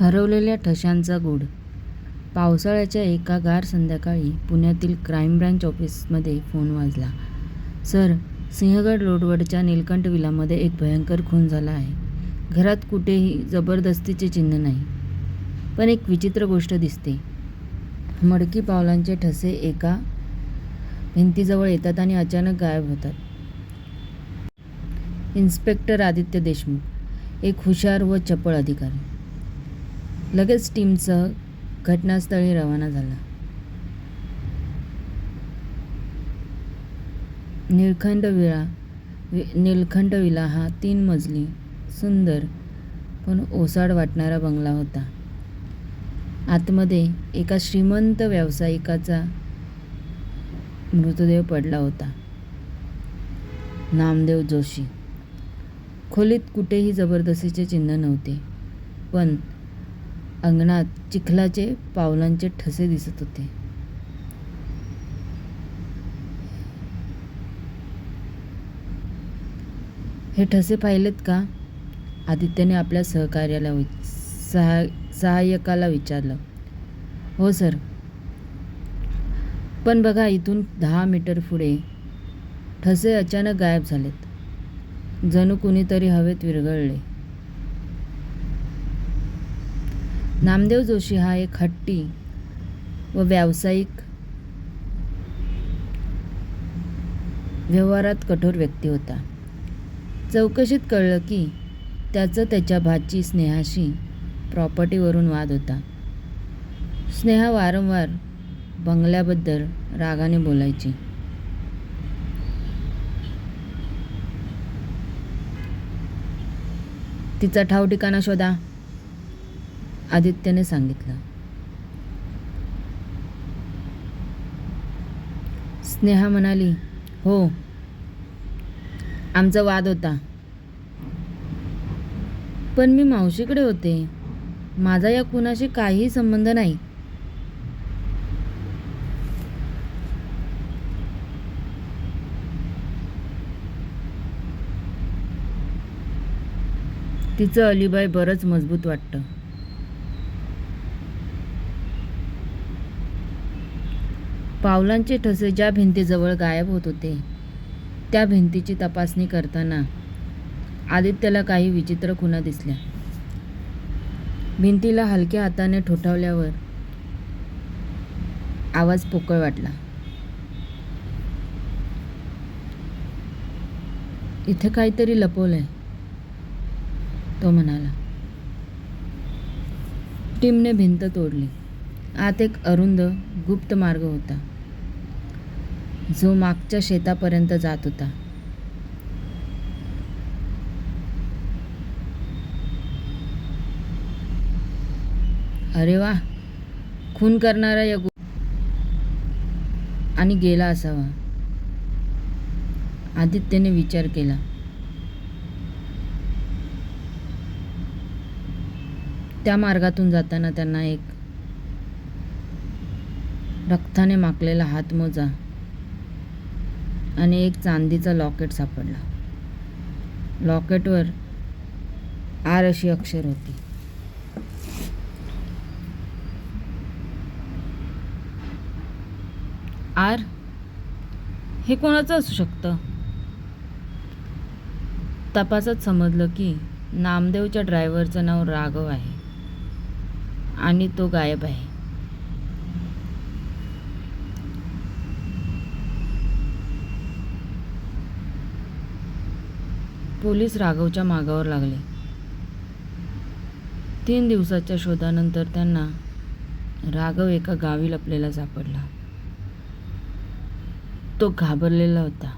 हरवलेल्या ठशांचा गूढ. पावसाळ्याच्या एका गार संध्याकाळी पुण्यातील क्राईम ब्रँच ऑफिसमध्ये फोन वाजला. सर सिंहगड रोडवरच्या नीलकंठ विलामध्ये एक भयंकर खून झाला आहे. घरात कुठेही जबरदस्तीचे चिन्ह नाही. पण एक विचित्र गोष्ट दिसते. मडकी पावलांचे ठसे एका भिंतीजवळ येतात आणि अचानक गायब होतात. इन्स्पेक्टर आदित्य देशमुख एक हुशार व चपळ अधिकारी. लगेच टीमचं घटनास्थळी रवाना झाला. निळखंड विळा वि निलखंड विला हा तीन मजली सुंदर पण ओसाड वाटणारा बंगला होता. आतमध्ये एका श्रीमंत व्यावसायिकाचा मृतदेह पडला होता. नामदेव जोशी. खोलीत कुठेही जबरदस्तीचे चिन्ह नव्हते पण अंगणात चिखलाचे पावलांचे ठसे दिसत होते. हे ठसे पाहिलेत का? आदित्यने आपल्या सहकार्याला वि सहा सहाय्यकाला विचारलं. हो सर. पण बघा इथून दहा मीटर पुढे ठसे अचानक गायब झालेत. जणू कुणीतरी हवेत विरघळले. नामदेव जोशी हा एक हट्टी व व्यावसायिक व्यवहारात कठोर व्यक्ती होता. चौकशीत कळलं की त्याचं त्याच्या भाची स्नेहाशी प्रॉपर्टीवरून वाद होता. स्नेहा वारंवार बंगल्याबद्दल रागाने बोलायची. तिचा ठाव ठिकाणा शोधा. आदित्यने सांगितलं. स्नेहा म्हणाली हो आमचा वाद होता. पण मी मावशीकडे होते. माझा या कुणाशी काहीही संबंध नाही. तिचं अलिबाई बरंच मजबूत वाटतं. पावलांचे ठसे ज्या भिंतीजवळ गायब होत होते त्या भिंतीची तपासणी करताना आदित्यला काही विचित्र खुणा दिसल्या. भिंतीला हलक्या हाताने ठोठावल्यावर आवाज पोकळ वाटला. इथे काहीतरी लपवलंय तो म्हणाला. टीमने भिंत तोडली. आत एक अरुंद गुप्त मार्ग होता. जो मागच्या शेतापर्यंत जात होता. अरे वा खून करणारा या आणि गेला असावा. आदित्यने विचार केला. त्या मार्गातून जाताना त्यांना एक रक्ताने माखलेला हातमोजा आणि एक चांदीचा लॉकेट सापडला. लॉकेटवर आर अशी अक्षर होती. आर? हे कोणाचं असू शकतं? तपासात समजलं की नामदेवच्या ड्रायव्हरचं नाव राघव आहे आणि तो गायब आहे. पोलीस राघवच्या मागावर लागले. तीन दिवसाच्या शोधानंतर त्यांना राघव एका गावी लपलेला सापडला. तो घाबरलेला होता.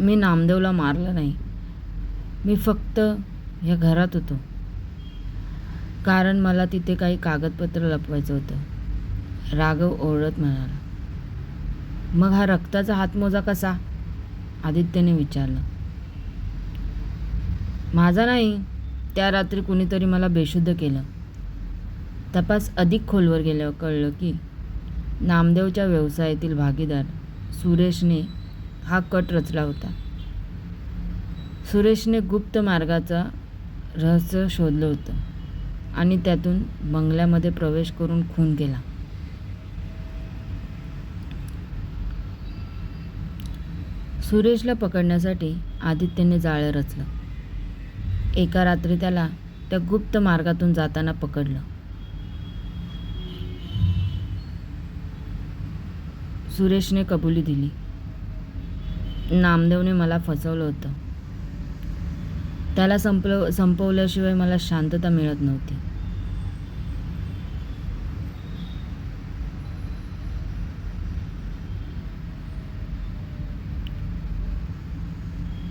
मी नामदेवला मारलं नाही. मी फक्त या घरात होतो. कारण मला तिथे काही कागदपत्र लपवायचं होतं. राघव ओरडत म्हणाला मग हा रक्ताचा हातमोजा कसा? आदित्यने विचारलं. माझा नाही. त्या रात्री कुणीतरी मला बेशुद्ध केलं. तपास अधिक खोलवर गेल्यावर कळलं की नामदेवच्या व्यवसायातील भागीदार सुरेशने हा कट रचला होता. सुरेशने गुप्त मार्गाचा रहस्य शोधलं होतं. आणि त्यातून बंगल्यामध्ये प्रवेश करून खून केला. सुरेशला पकडण्यासाठी आदित्यने जाळं रचलं. एका रात्री त्याला त्या गुप्त मार्गातून जाताना पकडलं. सुरेशने कबुली दिली. नामदेवने मला फसवलं होतं. त्याला संपलं संपवल्याशिवाय मला शांतता मिळत नव्हती.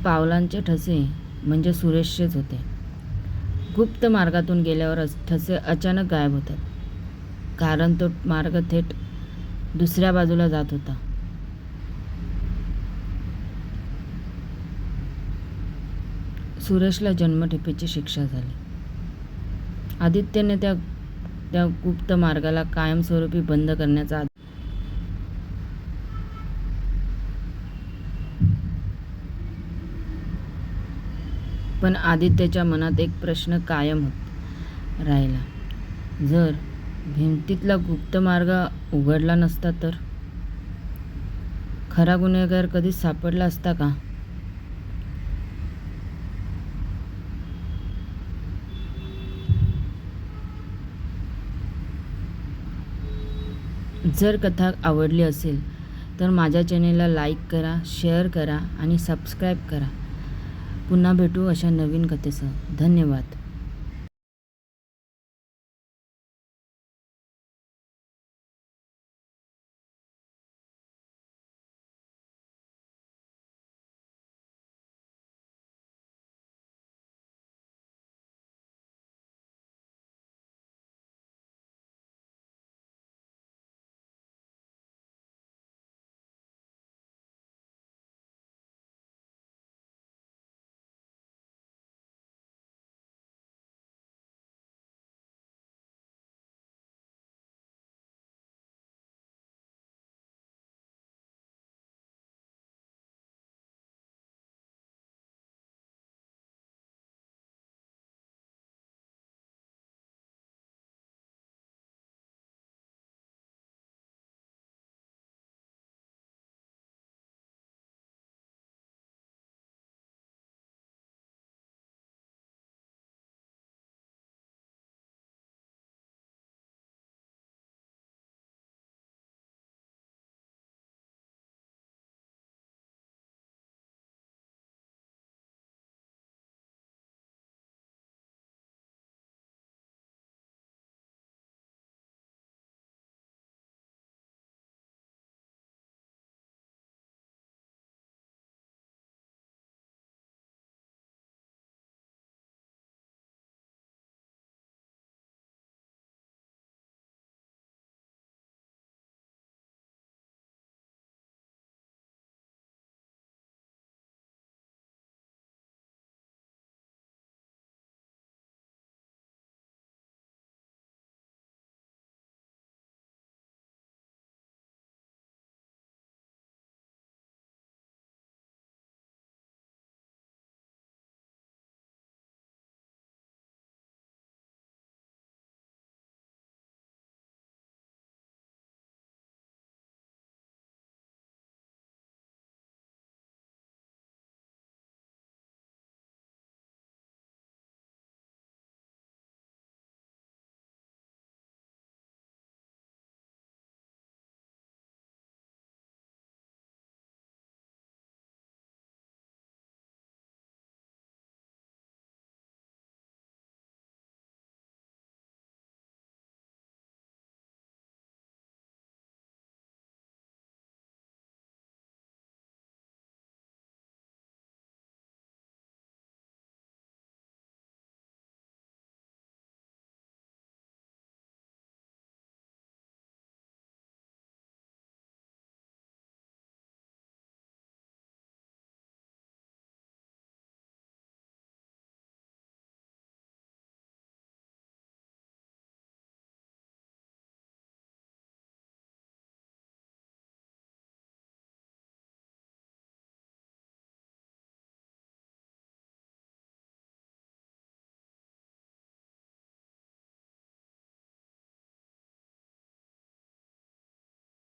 पावलांचे ठसे म्हणजे सुरेशचेच होते. गुप्त मार्गातून गेल्यावर ठसे अचानक गायब होतात. कारण तो मार्ग थेट दुसऱ्या बाजूला जात होता. सुरेशला जन्मठेपेची शिक्षा झाली. आदित्यने त्या त्या गुप्त मार्गाला कायमस्वरूपी बंद करण्याचा पण आदित्यच्या मनात एक प्रश्न कायम होत राहिला. जर भिंतीतला गुप्त मार्ग उघडला नसता तर? खरा गुन्हेगार कधीच सापडला असता का? जर कथा आवडली असेल तर माझ्या चॅनेलला लाईक करा शेअर करा आणि सबस्क्राईब करा. पुन्हा भेटू अशा नवीन कथेसह. धन्यवाद.